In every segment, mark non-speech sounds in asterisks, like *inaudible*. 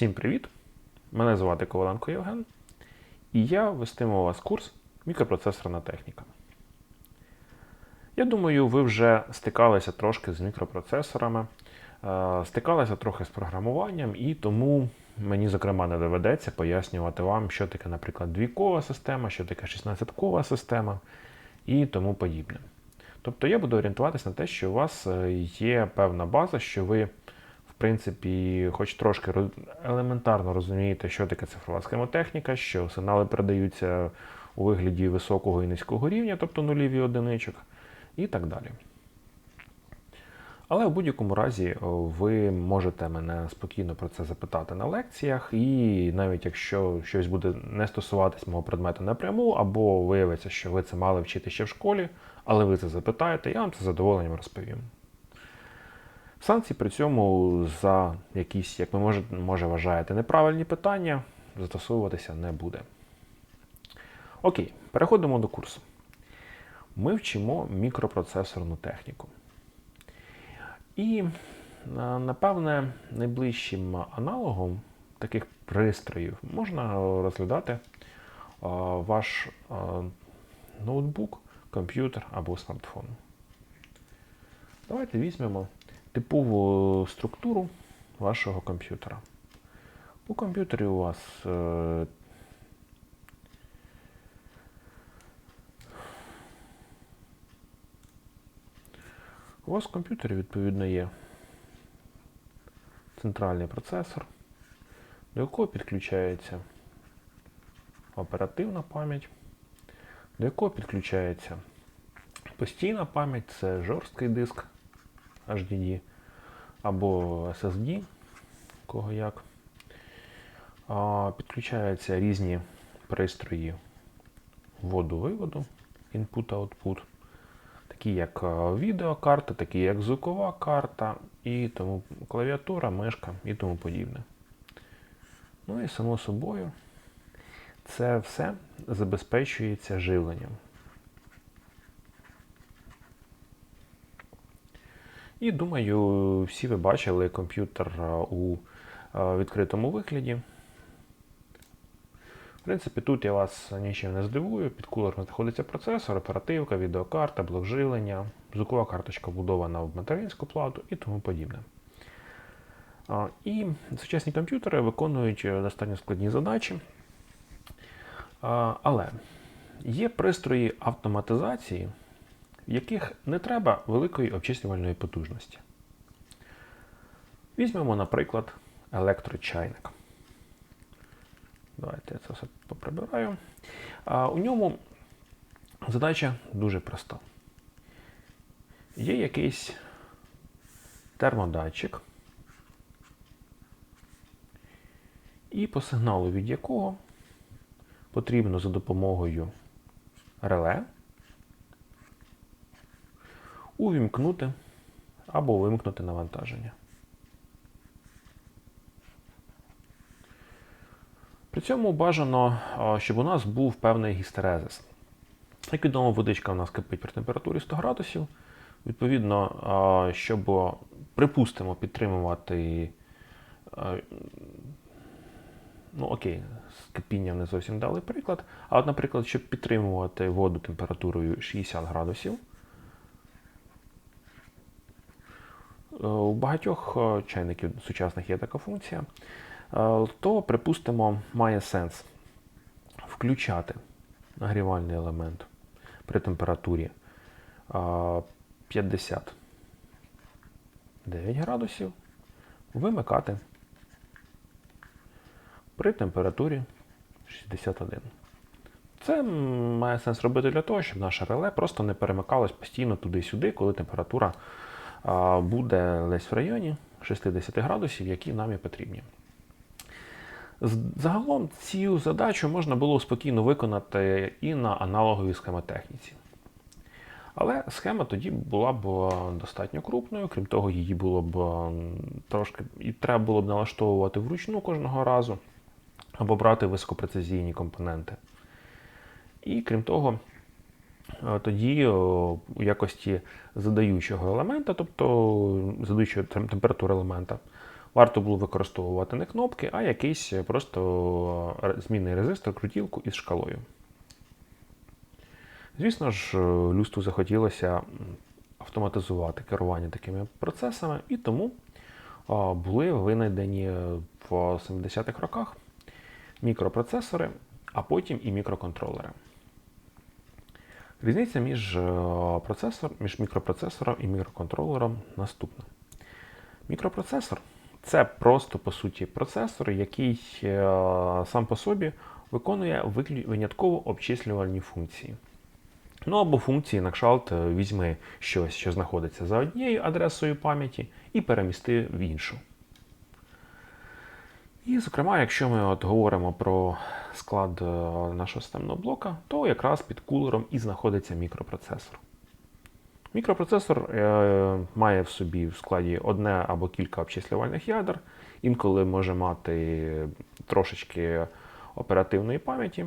Всім привіт! Мене звати Коваленко Євген, і я вестиму у вас курс мікропроцесорна техніка. Я думаю, ви вже стикалися трошки з мікропроцесорами, е, стикалися трохи з програмуванням, і тому мені, зокрема, не доведеться пояснювати вам, що таке, наприклад, двійкова система, що таке 16-кова система і тому подібне. Тобто я буду орієнтуватися на те, що у вас е, є певна база, що ви принципі, хоч трошки елементарно розумієте, що таке цифрова схемотехніка, що сигнали передаються у вигляді високого і низького рівня, тобто нулів і одиничок, і так далі. Але в будь-якому разі ви можете мене спокійно про це запитати на лекціях, і навіть якщо щось буде не стосуватись мого предмету напряму, або виявиться, що ви це мали вчити ще в школі, але ви це запитаєте, я вам це задоволенням розповім. Санкцій при цьому за якісь, як ви може, може вважаєте, неправильні питання застосовуватися не буде. Окей, переходимо до курсу. Ми вчимо мікропроцесорну техніку. І, напевне, найближчим аналогом таких пристроїв можна розглядати ваш ноутбук, комп'ютер або смартфон. Давайте візьмемо типову структуру вашого комп'ютера. У комп'ютері у вас е, у вас в комп'ютері відповідно є центральний процесор, до якого підключається оперативна пам'ять, до якого підключається постійна пам'ять, це жорсткий диск HDD або SSD, кого як. Підключаються різні пристрої вводу-виводу, input-output, такі як відеокарта, такі як звукова карта, і тому клавіатура, мишка і тому подібне. Ну і само собою, це все забезпечується живленням. І думаю, всі ви бачили комп'ютер у відкритому вигляді. В принципі, тут я вас нічим не здивую. Під кулером знаходиться процесор, оперативка, відеокарта, блок живлення, звукова карточка вбудована в материнську плату і тому подібне. І сучасні комп'ютери виконують е, достатньо складні задачі. Але є пристрої автоматизації, яких не треба великої обчислювальної потужності. Візьмемо, наприклад, електрочайник. Давайте я це все поприбираю. А, у ньому задача дуже проста. Є якийсь термодатчик, і по сигналу від якого потрібно за допомогою реле увімкнути або вимкнути навантаження. При цьому бажано, щоб у нас був певний гістерезис. Як відомо, водичка у нас кипить при температурі 100 градусів. Відповідно, щоб, припустимо, підтримувати. Ну, окей, з кипінням не зовсім дали приклад. А от, наприклад, щоб підтримувати воду температурою 60 градусів, У багатьох е, чайників сучасних є така функція, е, то, припустимо, має сенс включати нагрівальний елемент при температурі е, 59 градусів, вимикати при температурі 61. Це має сенс робити для того, щоб наше реле просто не перемикалось постійно туди-сюди, коли температура буде десь в районі 60 градусів, які нам і потрібні. Загалом цю задачу можна було спокійно виконати і на аналоговій схемотехніці. Але схема тоді була б е, достатньо крупною, крім того, її було б трошки і треба було б налаштовувати вручну кожного разу, або брати високопрецизійні компоненти. І крім того, е, тоді у якості задаючого елемента, тобто задаючого тем- температури елемента, варто було використовувати не кнопки, а якийсь просто змінний резистор, крутілку із шкалою. Звісно ж, е, люстру захотілося автоматизувати керування такими процесами, і тому були винайдені в 70-х роках мікропроцесори, а потім і мікроконтролери. Різниця між, е, процесор, між мікропроцесором і мікроконтролером наступна. Мікропроцесор це просто по суті процесор, який е, сам по собі виконує винятково обчислювальні функції. Ну або функції на кшалт е, візьми щось, що знаходиться за однією адресою пам'яті, і перемісти в іншу. І, зокрема, якщо ми от говоримо про склад е, нашого системного блока, то якраз під кулером і знаходиться мікропроцесор. Мікропроцесор е, має в собі в складі одне або кілька обчислювальних ядер, інколи може мати трошечки оперативної пам'яті.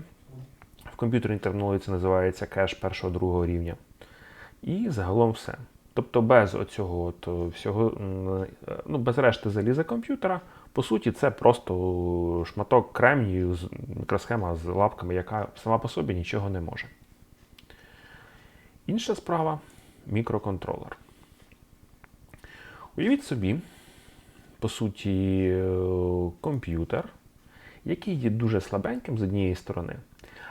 В комп'ютерній термінології це називається кеш першого другого рівня. І загалом все. Тобто без оцього от всього, е, ну, без решти заліза комп'ютера, по суті, це просто шматок кремнію мікросхема з лапками, яка сама по собі нічого не може. Інша справа мікроконтролер. Уявіть собі, по суті, е, комп'ютер, який є дуже слабеньким з однієї сторони,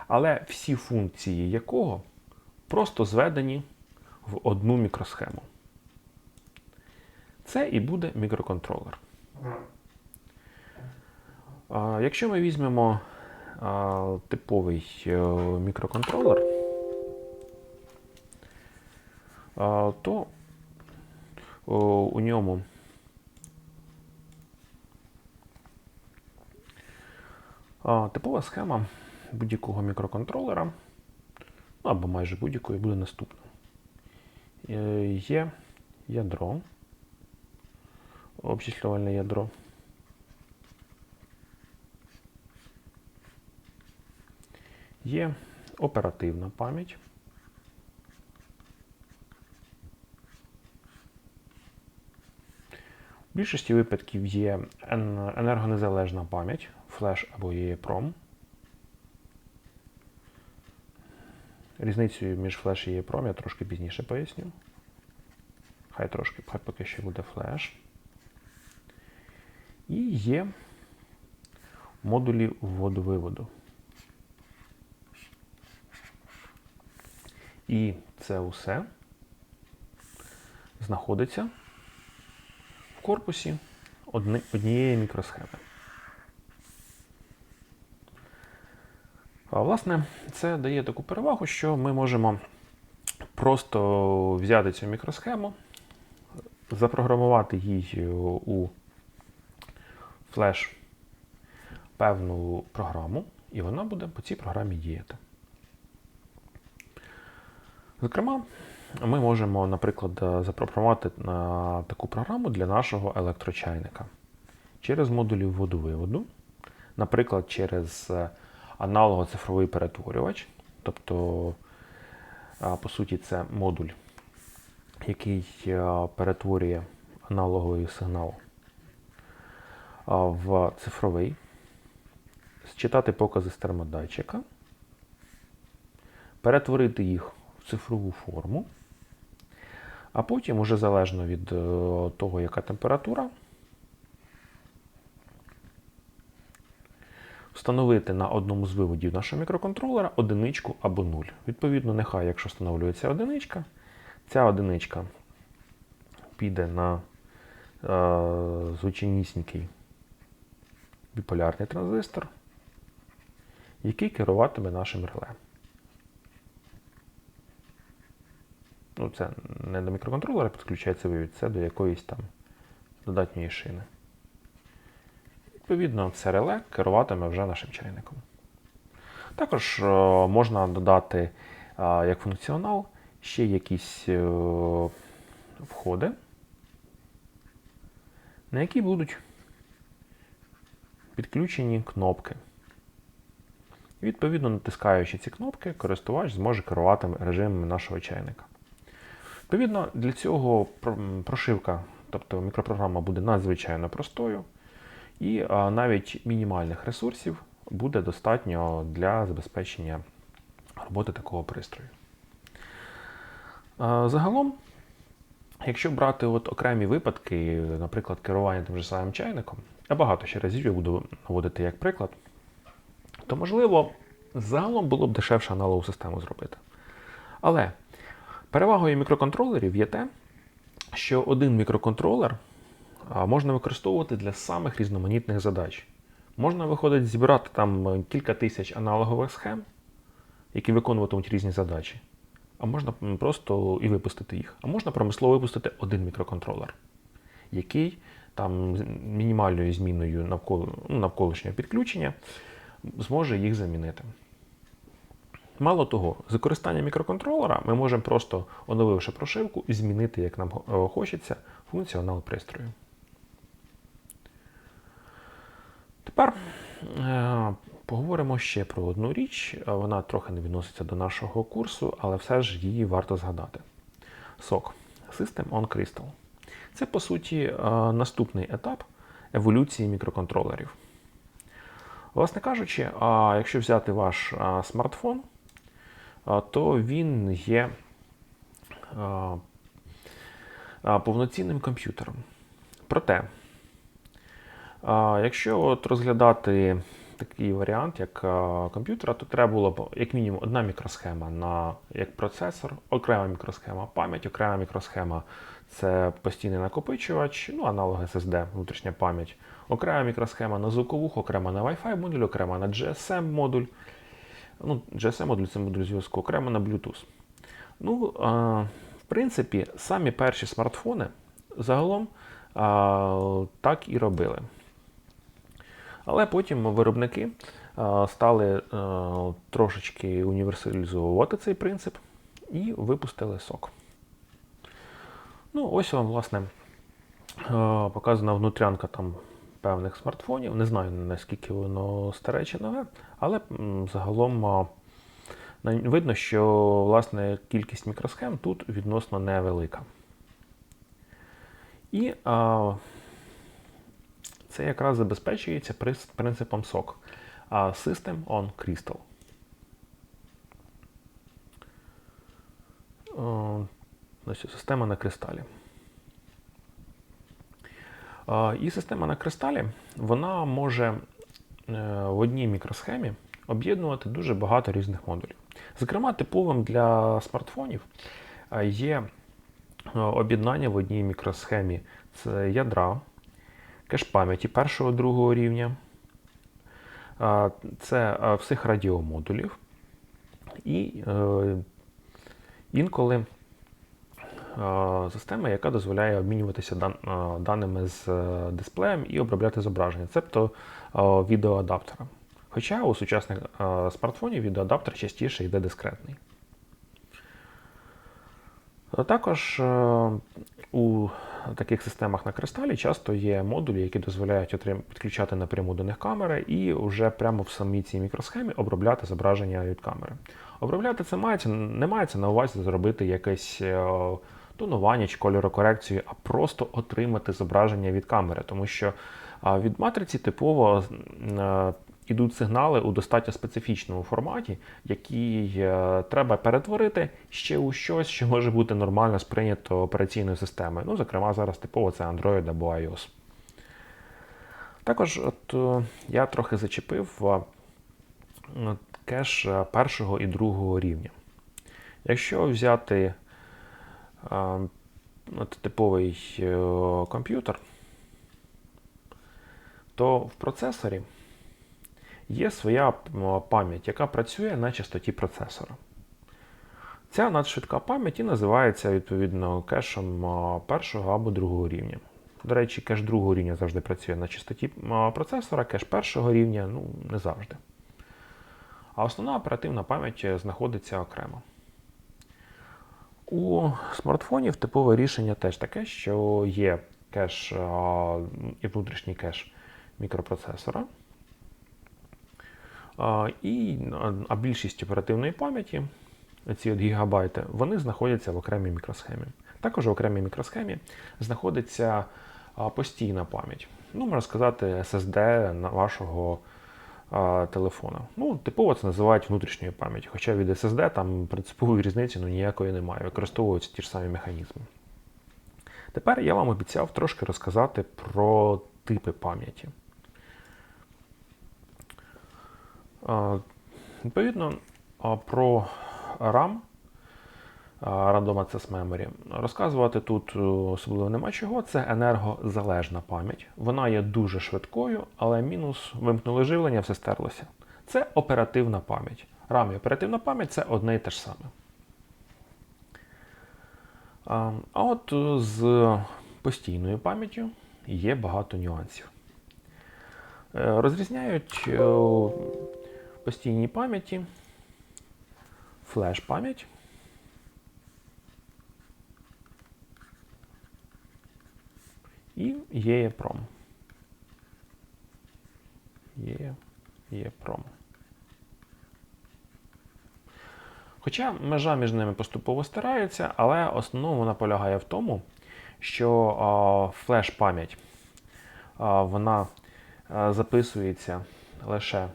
але всі функції якого просто зведені в одну мікросхему. Це і буде мікроконтролер. Якщо ми візьмемо типовий е, мікроконтролер, то у ньому типова схема будь-якого мікроконтролера, ну, або майже будь-якої, буде наступна. Е, Є ядро, обчислювальне ядро. Є оперативна пам'ять. В більшості випадків є енергонезалежна пам'ять, флеш або EEPROM. Різницею між флеш і EEPROM я трошки пізніше поясню. Хай трошки, хай поки що буде флеш. І є модулі вводу-виводу. І це усе знаходиться в корпусі однієї мікросхеми. А, власне, це дає таку перевагу, що ми можемо просто взяти цю мікросхему, запрограмувати їй у флеш певну програму, і вона буде по цій програмі діяти. Зокрема, ми можемо, наприклад, е, запрограмувати на таку програму для нашого електрочайника через модулі вводу-виводу, наприклад, через е, аналого-цифровий перетворювач. Тобто, е, по суті, це модуль, який е, перетворює аналоговий сигнал е, в цифровий, считати покази з термодатчика, перетворити їх цифрову форму, а потім, уже залежно від е, того, яка температура, встановити на одному з виводів нашого мікроконтролера одиничку або нуль. Відповідно, нехай, якщо встановлюється одиничка, ця одиничка піде на е, звичайнісінький біполярний транзистор, який керуватиме нашим реле. Ну, це не до мікроконтролера підключається вивід, це до якоїсь там додатньої шини. Відповідно, це реле керуватиме вже нашим чайником. Також е, можна додати е, як функціонал ще якісь е, входи, на які будуть підключені кнопки. Відповідно, натискаючи ці кнопки, користувач зможе керувати режимами нашого чайника. Відповідно, для цього прошивка тобто мікропрограма буде надзвичайно простою, і навіть мінімальних ресурсів буде достатньо для забезпечення роботи такого пристрою. Загалом, якщо брати от окремі випадки, наприклад, керування тим же самим чайником, я багато ще разів я буду наводити як приклад, то можливо загалом було б дешевше аналогову систему зробити. Але перевагою мікроконтролерів є те, що один мікроконтролер можна використовувати для самих різноманітних задач. Можна, виходить, зібрати там е, кілька тисяч аналогових схем, які виконуватимуть різні задачі. А можна просто і випустити їх. А можна промислово випустити один мікроконтролер, який там мінімальною зміною навколо, ну, навколишнього підключення зможе їх замінити. Мало того, з використанням мікроконтролера ми можемо просто, оновивши прошивку, змінити, як нам е, хочеться, функціонал пристрою. Тепер е, поговоримо ще про одну річ. Вона трохи не відноситься до нашого курсу, але все ж її варто згадати. SOC System on Crystal. Це, по суті, е, наступний етап еволюції мікроконтролерів. Власне кажучи, якщо взяти ваш смартфон, то він є повноцінним комп'ютером. Проте, якщо от розглядати такий варіант, як комп'ютера, то треба було б як мінімум одна мікросхема на як процесор, окрема мікросхема пам'ять, окрема мікросхема це постійний накопичувач, ну, аналог SSD, внутрішня пам'ять, окрема мікросхема на звуковух, окрема на Wi-Fi модуль, окрема на GSM модуль. Ну, GSM модуль це модуль зв'язку, окремо на Bluetooth. Ну, в принципі, самі перші смартфони загалом так і робили. Але потім виробники стали трошечки універсалізовувати цей принцип і випустили сок. Ну, ось вам, власне, показана внутрянка там певних смартфонів. Не знаю, наскільки воно старе чи нове, але загалом видно, що власне кількість мікросхем тут відносно невелика. І а, це якраз забезпечується принципом SOC. System on Crystal. Е, Значить, система на кристалі. І система на кристалі вона може е, в одній мікросхемі об'єднувати дуже багато різних модулів. Зокрема, типовим для смартфонів е, є е, об'єднання в одній мікросхемі. Це ядра, кеш пам'яті першого другого рівня, це всіх радіомодулів, і інколи система, яка дозволяє обмінюватися е, даними з е, дисплеєм і обробляти зображення, цебто е, відеоадаптера. Хоча у сучасних е, смартфонів відеоадаптер частіше йде дискретний. Е, Також е, у таких системах на кристалі часто є модулі, які дозволяють підключати напряму до них камери і вже прямо в самій цій мікросхемі обробляти зображення від камери. Обробляти це мається, не мається на увазі зробити якесь е, тонування чи кольорокорекцію, а просто отримати зображення від камери, тому що від матриці типово е, ідуть сигнали у достатньо специфічному форматі, який е, треба перетворити ще у щось, що може бути нормально сприйнято операційною системою. Ну, зокрема, зараз типово це Android або iOS. Також от, е, я трохи зачепив е, кеш е, першого і другого рівня. Якщо взяти е, от, типовий е, комп'ютер, то в процесорі є своя пам'ять, яка працює на частоті процесора. Ця надшвидка пам'ять і називається відповідно кешем першого або другого рівня. До речі, кеш другого рівня завжди працює на частоті процесора, кеш першого рівня ну, не завжди. А основна оперативна пам'ять е, знаходиться окремо. У смартфонів типове рішення теж таке, що є кеш і внутрішній кеш мікропроцесора. І, а більшість оперативної пам'яті ці от гігабайти, вони знаходяться в окремій мікросхемі. Також в окремій мікросхемі знаходиться постійна пам'ять. Ну, можна сказати, SSD вашого телефона. Ну, типово це називають внутрішньою пам'яттю. Хоча від SSD там принципової *laughs* різниці ну, ніякої немає. Використовуються ті ж самі механізми. Тепер я вам обіцяв трошки розказати про типи пам'яті. Відповідно, про RAM, Random Access Memory, розказувати тут е, особливо нема чого. Це енергозалежна пам'ять. Вона є дуже швидкою, але мінус вимкнули живлення, все стерлося. Це оперативна пам'ять. RAM і оперативна пам'ять це одне і те ж саме. А от е, з постійною пам'яттю є багато нюансів. Е, Розрізняють постійній пам'яті флеш-пам'ять. І EEPROM. Є, EEPROM. Хоча межа між ними поступово стирається, але основному вона полягає в тому, що флеш-пам'ять вона записується лише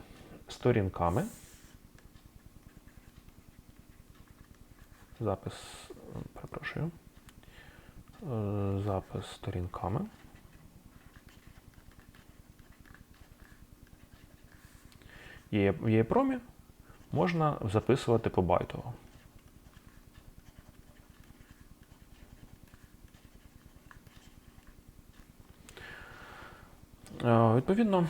сторінками. Запис, перепрошую. Е, Запис сторінками. Є, в EEPROM можна записувати побайтово. Е, Відповідно,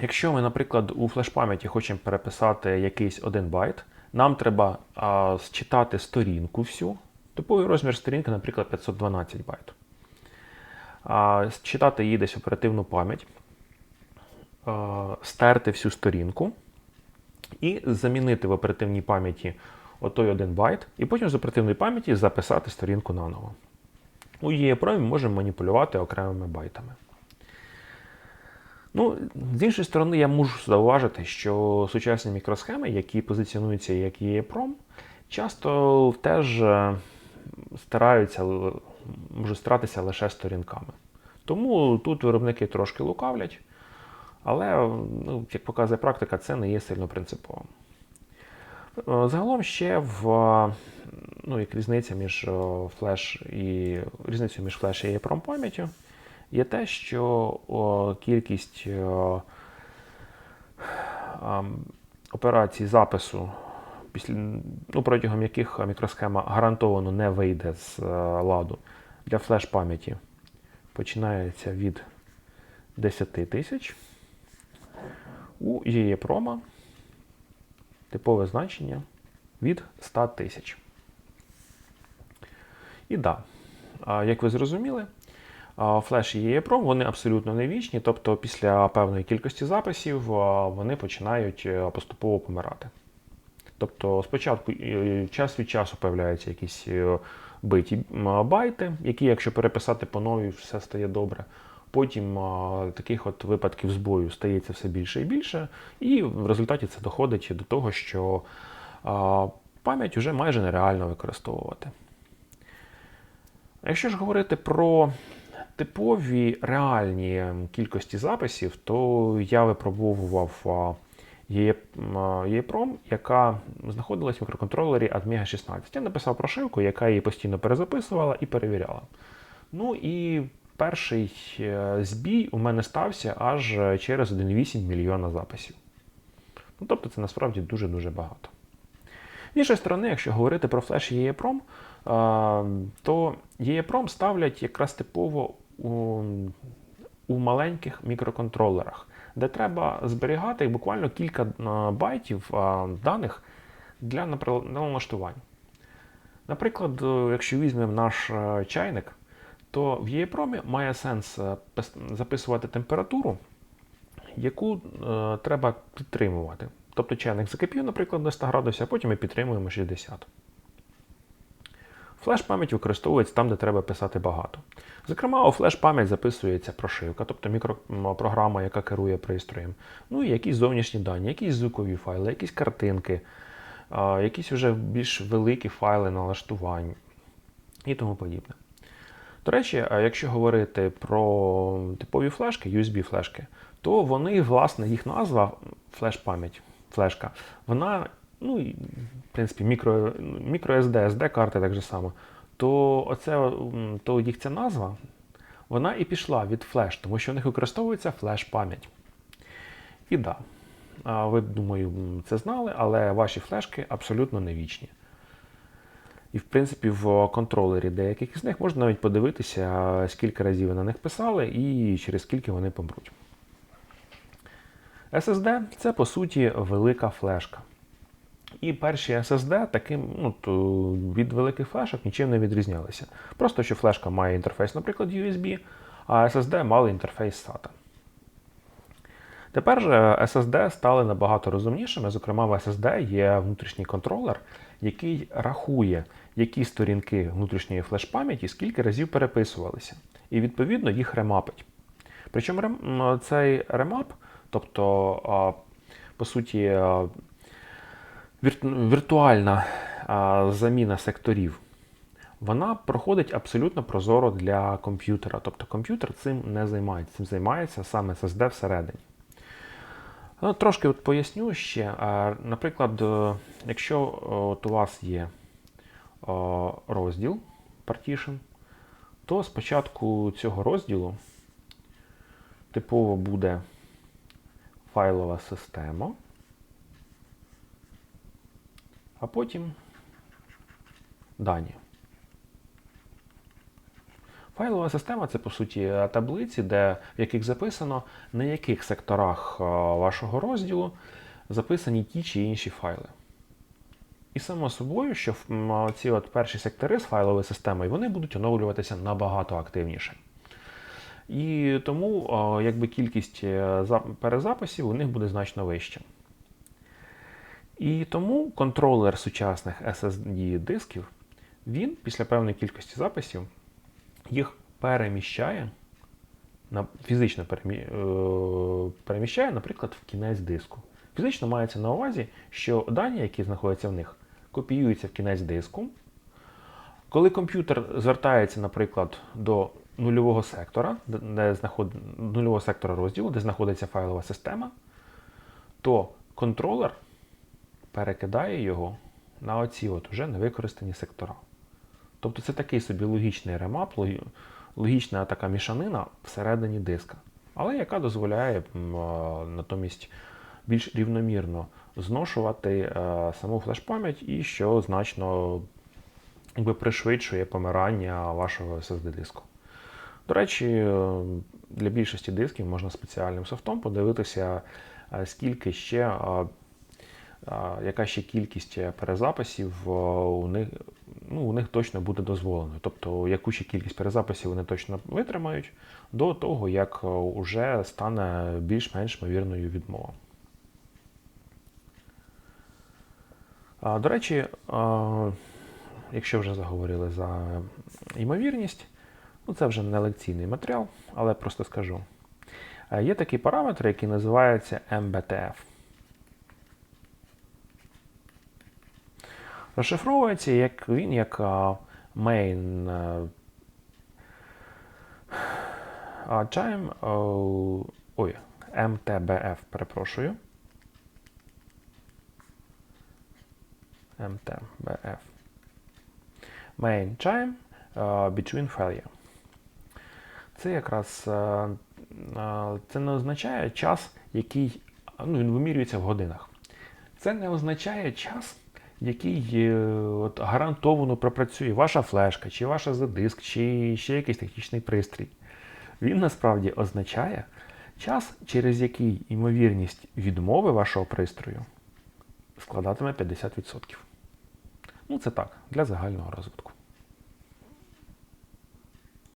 якщо ми, наприклад, у флеш-пам'яті хочемо переписати якийсь один байт, нам треба а, считати сторінку всю. Типовий розмір сторінки, наприклад, 512 байт. А, Считати її десь оперативну пам'ять, стерти всю сторінку і замінити в оперативній пам'яті отой один байт, і потім з оперативної пам'яті записати сторінку наново. У EEPROM ми можемо маніпулювати окремими байтами. Ну, з іншої сторони, я можу зауважити, що сучасні мікросхеми, які позиціонуються як EEPROM, часто теж е, стараються, можуть старатися лише сторінками. Тому тут виробники трошки лукавлять, але, ну, як показує практика, це не є сильно принциповим. Е, Загалом ще в ну, як різниця між е, флеш і різницею між флеш і EEPROM пам'яттю є те, що о, кількість о, а, операцій запису, після, ну, протягом яких мікросхема гарантовано не вийде з е, ладу для флеш-пам'яті, починається від 10 тисяч. У EEPROM типове значення від 100 тисяч. І да, як ви зрозуміли, Флеш і EEPROM вони абсолютно не вічні, тобто після певної кількості записів вони починають е, поступово помирати. Тобто спочатку е, час від часу появляються якісь е, биті байти, які, якщо переписати по новій, все стає добре. Потім таких от випадків збою стається все більше і більше, і в результаті це доходить до того, що пам'ять вже майже нереально використовувати. Якщо ж говорити про типові реальні кількості записів, то я випробовував EEPROM, яка знаходилась в мікроконтролері Admega 16. Я написав прошивку, яка її постійно перезаписувала і перевіряла. Ну і перший е, збій у мене стався аж через 1,8 мільйона записів. Ну, Тобто це насправді дуже-дуже багато. З іншої сторони, якщо говорити про флеш EEPROM, то EEPROM ставлять якраз типово у, у маленьких мікроконтролерах, де треба зберігати буквально кілька байтів даних для налаштувань. Наприклад, якщо візьмемо наш чайник, то в EEPROM має сенс записувати температуру, яку е, треба підтримувати. Тобто чайник закипів, наприклад, до 100 градусів, а потім ми підтримуємо 60. Флеш-пам'ять використовується там, де треба писати багато. Зокрема, у флеш-пам'ять записується прошивка, тобто мікропрограма, яка керує пристроєм. Ну і якісь зовнішні дані, якісь звукові файли, якісь картинки, якісь вже більш великі файли налаштувань і тому подібне. До речі, якщо говорити про типові флешки, USB-флешки, то вони, власне, їх назва флеш-пам'ять, флешка, вона, ну, і, в принципі, мікро, мікро SD, SD-карти так же само, то, оце, то їх ця назва, вона і пішла від флеш, тому що в них використовується флеш-пам'ять. І да, ви, думаю, це знали, але ваші флешки абсолютно не вічні. І, в принципі, в контролері деяких з них можна навіть подивитися, скільки разів ви на них писали і через скільки вони помруть. SSD це по суті велика флешка. І перші SSD таким ну, то від великих флешок нічим не відрізнялися. Просто що флешка має інтерфейс, наприклад, USB, а SSD мали інтерфейс SATA. Тепер же SSD стали набагато розумнішими. Зокрема, в SSD є внутрішній контролер, який рахує, які сторінки внутрішньої флеш-пам'яті скільки разів переписувалися. І відповідно їх ремапить. Причому цей ремап, тобто, по суті, віртуальна заміна секторів, вона проходить абсолютно прозоро для комп'ютера. Тобто комп'ютер цим не займається, цим займається саме SSD всередині. Ну, Трошки от поясню ще. Наприклад, е, якщо е, от у вас є е, розділ partition, то спочатку цього розділу типово буде файлова система, а потім дані. Файлова система це по суті таблиці, де, в яких записано, на яких секторах е, вашого розділу записані ті чи інші файли. І само собою, що ці от перші сектори з файловою системою вони будуть оновлюватися набагато активніше. І тому е, якби кількість е, перезаписів у них буде значно вища. І тому контролер сучасних SSD-дисків, він після певної кількості записів їх переміщає, фізично е, переміщає, наприклад, в кінець диску. Фізично мається на увазі, що дані, які знаходяться в них, копіюються в кінець диску. Коли комп'ютер звертається, наприклад, до нульового сектора, де- де знаход... нульового сектора розділу, де знаходиться файлова система, то контролер перекидає його на оці от уже невикористані сектора. Тобто це такий собі логічний ремап, логічна така мішанина всередині диска, але яка дозволяє натомість більш рівномірно зношувати е, саму флеш-пам'ять і що значно якби, пришвидшує помирання вашого SSD-диску. До речі, е, для більшості дисків можна спеціальним софтом подивитися, е, скільки ще, яка ще кількість перезаписів е, у них, ну, у них точно буде дозволено. Тобто, яку ще кількість перезаписів вони точно витримають до того, як вже стане більш-менш ймовірною відмова. До речі, якщо вже заговорили за ймовірність, ну це вже не лекційний матеріал, але просто скажу. Е, Є такий параметр, який називається MBTF. Розшифровується як він як main time, ой, MTBF, перепрошую. MTBF. Main time between failure. Це якраз це не означає час, який ну, він вимірюється в годинах. Це не означає час, який е, от, гарантовано пропрацює ваша флешка, чи ваша задиск, чи ще якийсь технічний пристрій. Він насправді означає час, через який ймовірність відмови вашого пристрою складатиме 50%. Ну, це так, для загального розвитку.